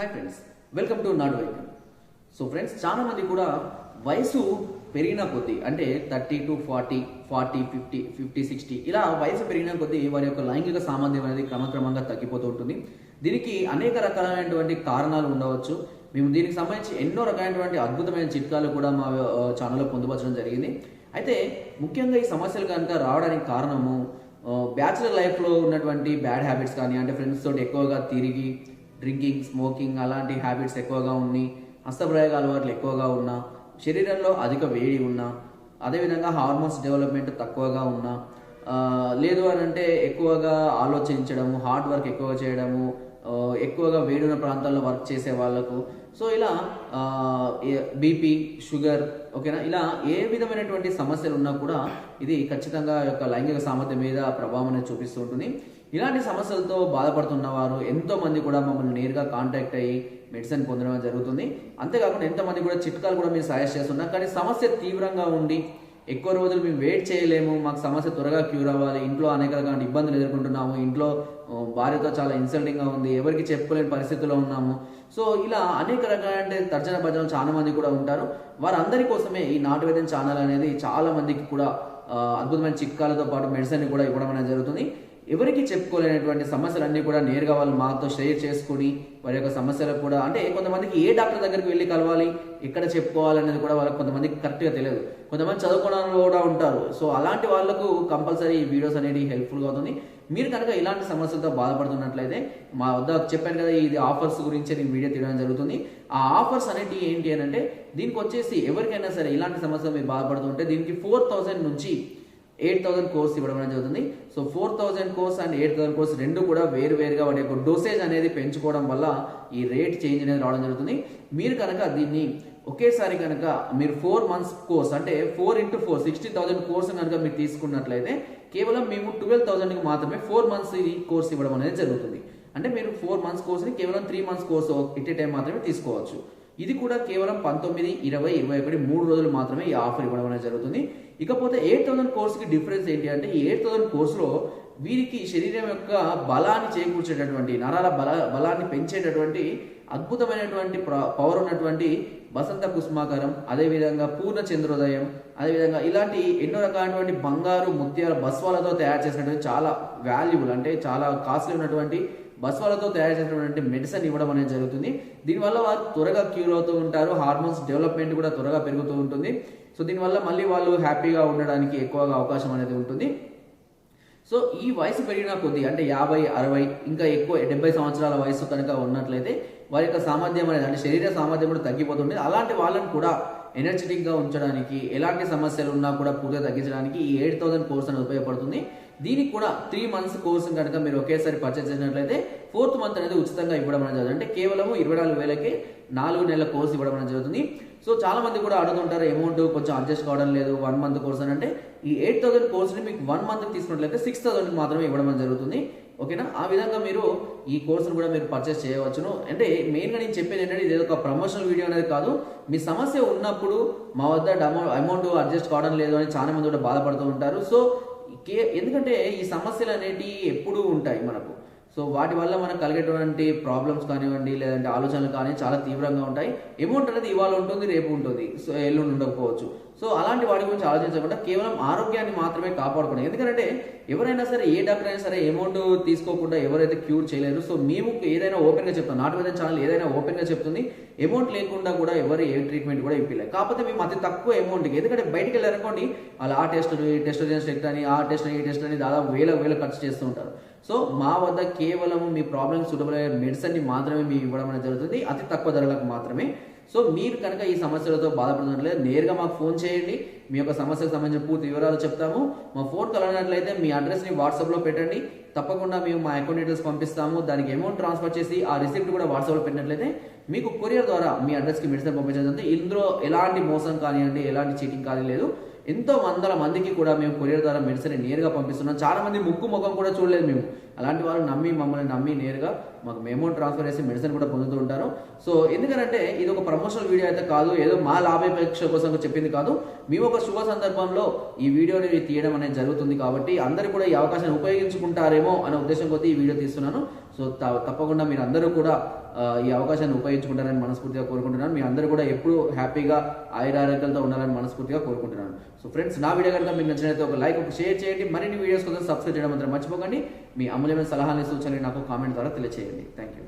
Hi friends welcome to నాడు వైద్యం so friends చాలా మంది కూడా వయసు పెరిగిన కొద్దీ అంటే thirty to forty forty fifty fifty sixty ఇలా వయసు పెరిగిన కొద్దీ వారి యొక్క లైంగిక సామర్థ్యం అనేది క్రమక్రమంగా తగ్గిపోతూ ఉంటుంది. దీనికి అనేక రకాలైనటువంటి కారణాలు ఉండవచ్చు. మేము దీనికి సంబంధించి ఎన్నో రకాలైనటువంటి అద్భుతమైన చిట్కాలు కూడా మా ఛానల్లో పొందుపరచడం జరిగింది. అయితే ముఖ్యంగా ఈ సమస్యలు కనుక రావడానికి కారణము బ్యాచులర్ లైఫ్లో ఉన్నటువంటి బ్యాడ్ హ్యాబిట్స్ కానీ అంటే ఫ్రెండ్స్ తోటి ఎక్కువగా తిరిగి డ్రింకింగ్ స్మోకింగ్ అలాంటి హ్యాబిట్స్ ఎక్కువగా ఉన్నాయి హస్తప్రయోగ అలవాట్లు ఎక్కువగా ఉన్నా శరీరంలో అధిక వేడి ఉన్నా అదేవిధంగా హార్మోన్స్ డెవలప్మెంట్ తక్కువగా ఉన్నా లేదు అని అంటే ఎక్కువగా ఆలోచించడము హార్డ్ వర్క్ ఎక్కువగా చేయడము ఎక్కువగా వేడున్న ప్రాంతాల్లో వర్క్ చేసే వాళ్ళకు. సో ఇలా బీపీ షుగర్ ఓకేనా? ఇలా ఏ విధమైనటువంటి సమస్యలు ఉన్నా కూడా ఇది ఖచ్చితంగా యొక్క లైంగిక సామర్థ్యం మీద ప్రభావం అనేది చూపిస్తూ ఉంటుంది. ఇలాంటి సమస్యలతో బాధపడుతున్న వారు ఎంతో మంది కూడా మమ్మల్ని నేరుగా కాంటాక్ట్ అయ్యి మెడిసిన్ పొందడం జరుగుతుంది. అంతేకాకుండా ఎంతమంది కూడా చిట్కాలు కూడా మేము సజెస్ట్ చేస్తున్నాం కానీ సమస్య తీవ్రంగా ఉండి ఎక్కువ రోజులు మేము వెయిట్ చేయలేము మాకు సమస్య త్వరగా క్యూర్ అవ్వాలి ఇంట్లో అనేక రకాల ఇబ్బందులు ఎదుర్కొంటున్నాము ఇంట్లో భార్యతో చాలా ఇన్సల్టింగ్గా ఉంది ఎవరికి చెప్పుకోలేని పరిస్థితిలో ఉన్నాము. సో ఇలా అనేక రకాలంటే తర్జన భజనలు చాలా మంది కూడా ఉంటారు. వారందరి కోసమే ఈ నాటు వైద్యం ఛానల్ అనేది చాలా మందికి కూడా అద్భుతమైన చిట్కాలతో పాటు మెడిసిన్ కూడా ఇవ్వడం అనేది జరుగుతుంది. ఎవరికి చెప్పుకోలేనటువంటి సమస్యలన్నీ కూడా నేరుగా వాళ్ళు మాతో షేర్ చేసుకుని వారి యొక్క సమస్యలకు కూడా అంటే కొంతమందికి ఏ డాక్టర్ దగ్గరికి వెళ్ళి కలవాలి ఎక్కడ చెప్పుకోవాలనేది కూడా వాళ్ళకి కొంతమందికి కరెక్ట్గా తెలియదు. కొంతమంది చదువుకున్న కూడా ఉంటారు. సో అలాంటి వాళ్ళకు కంపల్సరీ ఈ వీడియోస్ అనేది హెల్ప్ఫుల్గా అవుతుంది మీరు కనుక ఇలాంటి సమస్యలతో బాధపడుతున్నట్లయితే మా వద్ద చెప్పాను కదా ఇది ఆఫర్స్ గురించి నేను వీడియో తీయడం జరుగుతుంది. ఆ ఆఫర్స్ అనేటి ఏంటి అని అంటే దీనికి వచ్చేసి ఎవరికైనా సరే ఇలాంటి సమస్యలు మీరు బాధపడుతుంటే దీనికి ఫోర్ థౌజండ్ నుంచి ఎయిట్ థౌసండ్ కోర్స్ ఇవ్వడం అనేది జరుగుతుంది. So four thousand course and eight thousand course రెండు కూడా వేరు వేరుగా వాటి యొక్క డోసేజ్ అనేది పెంచుకోవడం వల్ల ఈ రేట్ చేంజ్ అనేది రావడం జరుగుతుంది. మీరు కనుక దీన్ని ఒకేసారి కనుక మీరు ఫోర్ మంత్స్ కోర్స్ అంటే four into four sixty thousand course కనుక మీరు తీసుకున్నట్లయితే కేవలం మేము ట్వెల్వ్ థౌసండ్కి మాత్రమే ఫోర్ మంత్స్ ఈ కోర్స్ ఇవ్వడం అనేది జరుగుతుంది. అంటే మీరు ఫోర్ మంత్స్ కోర్స్ని కేవలం three months course it time మాత్రమే తీసుకోవచ్చు. ఇది కూడా కేవలం పంతొమ్మిది ఇరవై ఇరవై ఒకటి మూడు రోజులు మాత్రమే ఈ ఆఫర్ ఇవ్వడం అనేది జరుగుతుంది. ఇకపోతే ఎయిట్ థౌసండ్ కోర్స్కి డిఫరెన్స్ ఏంటి అంటే ఈ ఎయిట్ థౌసండ్ కోర్సులో వీరికి శరీరం యొక్క బలాన్ని చేకూర్చేటటువంటి నరాల బల బలాన్ని పెంచేటటువంటి అద్భుతమైనటువంటి పవర్ ఉన్నటువంటి వసంత కుస్మాకారం అదేవిధంగా పూర్ణ చంద్రోదయం అదేవిధంగా ఇలాంటి ఎన్నో రకాలైనటువంటి బంగారు ముత్యాల బస్వాలతో తయారు చేసినటువంటి చాలా వాల్యుబుల్ అంటే చాలా కాస్ట్లీ ఉన్నటువంటి బస్వాలతో తయారు చేసినటువంటి మెడిసిన్ ఇవ్వడం అనేది జరుగుతుంది. దీనివల్ల వారు త్వరగా క్యూర్ అవుతూ ఉంటారు. హార్మోన్స్ డెవలప్మెంట్ కూడా త్వరగా పెరుగుతూ ఉంటుంది. సో దీనివల్ల మళ్ళీ వాళ్ళు హ్యాపీగా ఉండడానికి ఎక్కువగా అవకాశం అనేది ఉంటుంది. సో ఈ వయసు పెరిగిన కొద్దీ అంటే యాభై అరవై ఇంకా ఎక్కువ డెబ్బై సంవత్సరాల వయసు కనుక ఉన్నట్లయితే వారి యొక్క సామర్థ్యం అనేది అంటే శరీర సామర్థ్యం కూడా తగ్గిపోతుంది అలాంటి వాళ్ళని కూడా ఎనర్జెటిక్గా ఉంచడానికి ఎలాంటి సమస్యలు ఉన్నా కూడా పూర్తిగా తగ్గించడానికి ఈ ఎయిట్ థౌసండ్ కోర్స్ అనేది ఉపయోగపడుతుంది. దీనికి కూడా త్రీ మంత్స్ కోర్స్ కనుక మీరు ఒకేసారి పర్చేస్ చేసినట్లయితే ఫోర్త్ మంత్ అనేది ఉచితంగా ఇవ్వడం అనేది జరుగుతుంది. అంటే కేవలం ఇరవై నాలుగు వేలకి నాలుగు నెలల కోర్స్ ఇవ్వడం అనేది జరుగుతుంది. సో చాలా మంది కూడా అడుగుతుంటారు అమౌంట్ కొంచెం అడ్జస్ట్ కావడం లేదు వన్ మంత్ కోర్స్ అని. అంటే ఈ ఎయిట్ థౌసండ్ కోర్స్ని మీకు వన్ మంత్ తీసుకున్నట్లయితే సిక్స్ థౌసండ్ మాత్రమే ఇవ్వడం జరుగుతుంది. ఓకేనా? ఆ విధంగా మీరు ఈ కోర్సును కూడా మీరు పర్చేస్ చేయవచ్చును. అంటే మెయిన్గా నేను చెప్పేది ఏంటంటే ఇది ఒక ప్రమోషనల్ వీడియో అనేది కాదు. మీ సమస్య ఉన్నప్పుడు మా వద్ద అమౌంట్ అడ్జస్ట్ కావడం లేదు అని చాలా మంది కూడా బాధపడుతూ ఉంటారు. సో కే ఎందుకంటే ఈ సమస్యలు అనేటివి ఎప్పుడూ ఉంటాయి మనకు. సో వాటి వల్ల మనకు కలిగేటువంటి ప్రాబ్లమ్స్ కానివ్వండి లేదంటే ఆలోచనలు కానీ చాలా తీవ్రంగా ఉంటాయి. అమౌంట్ అనేది ఇవాళ ఉంటుంది రేపు ఉంటుంది. సో ఎల్లుండి ఉండకపోవచ్చు. సో అలాంటి వాటి గురించి ఆలోచించకుండా కేవలం ఆరోగ్యాన్ని మాత్రమే కాపాడుకోండి. ఎందుకంటే ఎవరైనా సరే ఏ డాక్టర్ అయినా సరే అమౌంట్ తీసుకోకుండా ఎవరైతే క్యూర్ చేయలేరు. సో మేము ఏదైనా ఓపెన్గా చెప్తాం. నాటు వైద్యం ఛానల్ ఏదైనా ఓపెన్గా చెప్తుంది. అమౌంట్ లేకుండా కూడా ఎవరు ఏ ట్రీట్మెంట్ కూడా ఇప్పలేదు కాకపోతే మేము అతి తక్కువ అమౌంట్కి ఎందుకంటే బయటికి వెళ్ళారనుకోండి వాళ్ళు ఆ టెస్ట్ ఈ టెస్ట్ టెస్ట్ అని ఆ టెస్ట్ ఈ టెస్ట్ అని దాదాపు వేల వేల ఖర్చు చేస్తూ ఉంటారు. సో మా వద్ద కేవలం మీ ప్రాబ్లమ్ సూటబుల్ అయ్యే మెడిసిన్ని మాత్రమే మేము ఇవ్వడం అనేది జరుగుతుంది. అతి తక్కువ ధరలకు మాత్రమే. సో మీరు కనుక ఈ సమస్యలతో బాధపడుతున్నట్లయితే నేరుగా మాకు ఫోన్ చేయండి. మీ యొక్క సమస్యకు సంబంధించిన పూర్తి వివరాలు చెప్తాము. మా ఫోన్ కలగనట్లయితే మీ అడ్రస్ని వాట్సాప్లో పెట్టండి. తప్పకుండా మేము మా అకౌంట్ డీటెయిల్స్ పంపిస్తాము. దానికి అమౌంట్ ట్రాన్స్ఫర్ చేసి ఆ రిసిప్ట్ కూడా వాట్సాప్లో పెట్టినట్లయితే మీకు కొరియర్ ద్వారా మీ అడ్రస్కి మెడిసిన్ పంపించడం ఇందులో ఎలాంటి మోసం కానివ్వండి ఎలాంటి చీటింగ్ కానీ లేదు ఎంతో వందల మందికి కూడా మేము కొరియర్ ద్వారా మెడిసిన్ నేరుగా పంపిస్తున్నాం. చాలా మంది ముక్కు ముఖం కూడా చూడలేదు మేము. అలాంటి వాళ్ళు నమ్మి మమ్మల్ని నమ్మి నేరుగా మాకు మేము ట్రాన్స్ఫర్ చేసి మెడిసిన్ కూడా పొందుతూ ఉంటారు. సో ఎందుకంటే ఇది ఒక ప్రమోషనల్ వీడియో అయితే కాదు ఏదో మా లాభాపేక్ష కోసం చెప్పింది కాదు. మేము ఒక శుభ సందర్భంలో ఈ వీడియోని తీయడం అనేది జరుగుతుంది కాబట్టి అందరూ కూడా ఈ అవకాశాన్ని ఉపయోగించుకుంటారేమో అనే ఉద్దేశం కొద్ది ఈ వీడియో తీస్తున్నాను. సో తప్పకుండా మీరు అందరూ కూడా ఈ అవకాశాన్ని ఉపయోగించుకుంటారని మనస్ఫూర్తిగా కోరుకుంటున్నాను. మీ అందరూ కూడా ఎప్పుడు హ్యాపీగా ఆయురారోగ్యాలతో ఉండాలని మనస్ఫూర్తిగా కోరుకుంటున్నాను. సో ఫ్రెండ్స్ నా వీడియో కనుక మీకు నచ్చినట్లయితే ఒక లైక్ ఒక షేర్ చేయండి. మరిన్ని వీడియోస్ కోసం సబ్స్క్రైబ్ చేయడం మాత్రం మర్చిపోకండి. మీ అమూల్యమైన సలహాలు సూచనలు నాకు కామెంట్ ద్వారా తెలియచేయండి. Thank you